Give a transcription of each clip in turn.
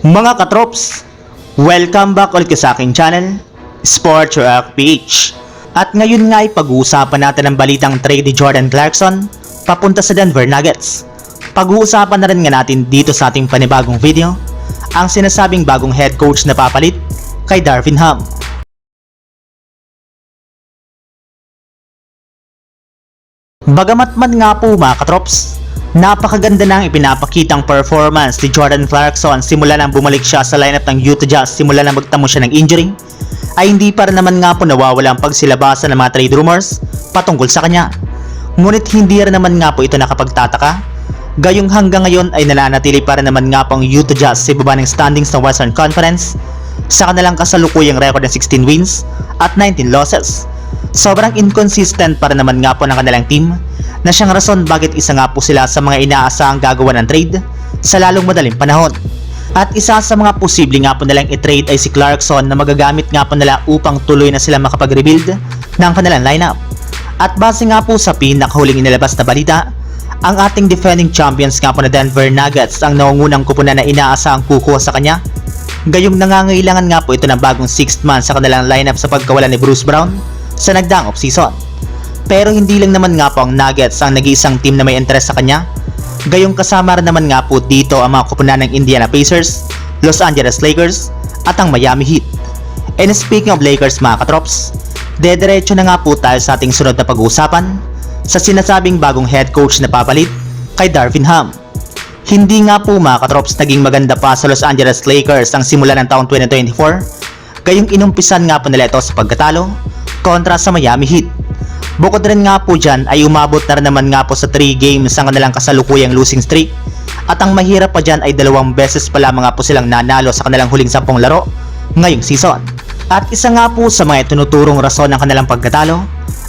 Mga katrops, welcome back ulit sa aking channel, Sports Rock PH. At ngayon nga ay pag-uusapan natin ang balitang trade ni Jordan Clarkson papunta sa Denver Nuggets. Pag-uusapan na rin nga natin dito sa ating panibagong video ang sinasabing bagong head coach na papalit kay Darvin Ham. Bagamat man nga po mga katrops, napakaganda na ang ipinapakitang performance ni Jordan Clarkson simula nang bumalik siya sa lineup ng Utah Jazz simula nang magtamo siya ng injury, ay hindi pa rin naman nga po nawawala ang pagsilabasan ng mga trade rumors patungkol sa kanya. Ngunit hindi rin naman nga po ito nakapagtataka, gayong hanggang ngayon ay nananatili pa rin naman nga po ang Utah Jazz sa ibaba ng standings ng Western Conference sa kanilang kasalukuyang record ng 16 wins at 19 losses. Sobrang inconsistent para naman nga po ng kanilang team na siyang rason bakit isa nga po sila sa mga inaasahang gagawa ng trade sa lalong madaling panahon. At isa sa mga posible nga po nilang i-trade ay si Clarkson na magagamit nga po nila upang tuloy na sila makapag-rebuild ng kanilang lineup. At base nga po sa pinakahuling inilabas na balita, ang ating defending champions nga po na Denver Nuggets ang naungunang kupunan na inaasahang kukuha sa kanya. Gayong nangangailangan nga po ito ng bagong 6th man sa kanilang lineup sa pagkawala ni Bruce Brown sa nagdaang off-season. Pero hindi lang naman nga po ang Nuggets ang nag-iisang team na may interest sa kanya. Gayong kasama rin naman nga po dito ang mga kupunan ng Indiana Pacers, Los Angeles Lakers, at ang Miami Heat. And speaking of Lakers mga katrops, dediretso na nga po tayo sa ating sunod na pag-uusapan sa sinasabing bagong head coach na papalit kay Darvin Ham. Hindi nga po mga katrops naging maganda pa sa Los Angeles Lakers ang simula ng taong 2024, gayong inumpisan nga po nila ito sa pagkatalo kontra sa Miami Heat. Bukod rin nga po dyan ay umabot na naman nga po sa 3 games ang kanilang kasalukuyang losing streak at ang mahirap pa dyan ay dalawang beses pa lamang nga po silang nanalo sa kanilang huling 10 laro ngayong season. At isa nga po sa mga tinuturong rason ng kanilang pagkatalo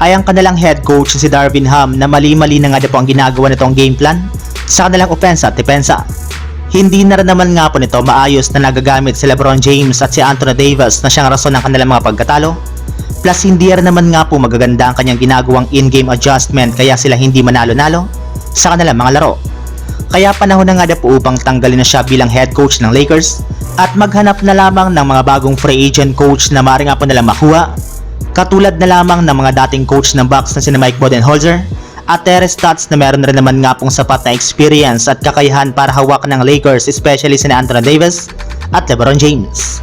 ay ang kanilang head coach si Darvin Ham na mali-mali na nga po ang ginagawa nitong game plan sa kanilang opensa at depensa. Hindi na rin naman nga po nito maayos na nagagamit si Lebron James at si Anthony Davis na siyang rason ng kanilang mga pagkatalo. Plus hindi naman nga po magaganda ang kanyang ginagawang in-game adjustment kaya sila hindi manalo-nalo sa kanilang mga laro. Kaya panahon na nga na po upang tanggalin na siya bilang head coach ng Lakers at maghanap na lamang ng mga bagong free agent coach na maaari nga po nilang makuha. Katulad na lamang ng mga dating coach ng Bucks na sina Mike Budenholzer at Terry Stotts na meron rin naman nga pong sapat na experience at kakayahan para hawakan ng Lakers especially sina Anthony Davis at LeBron James.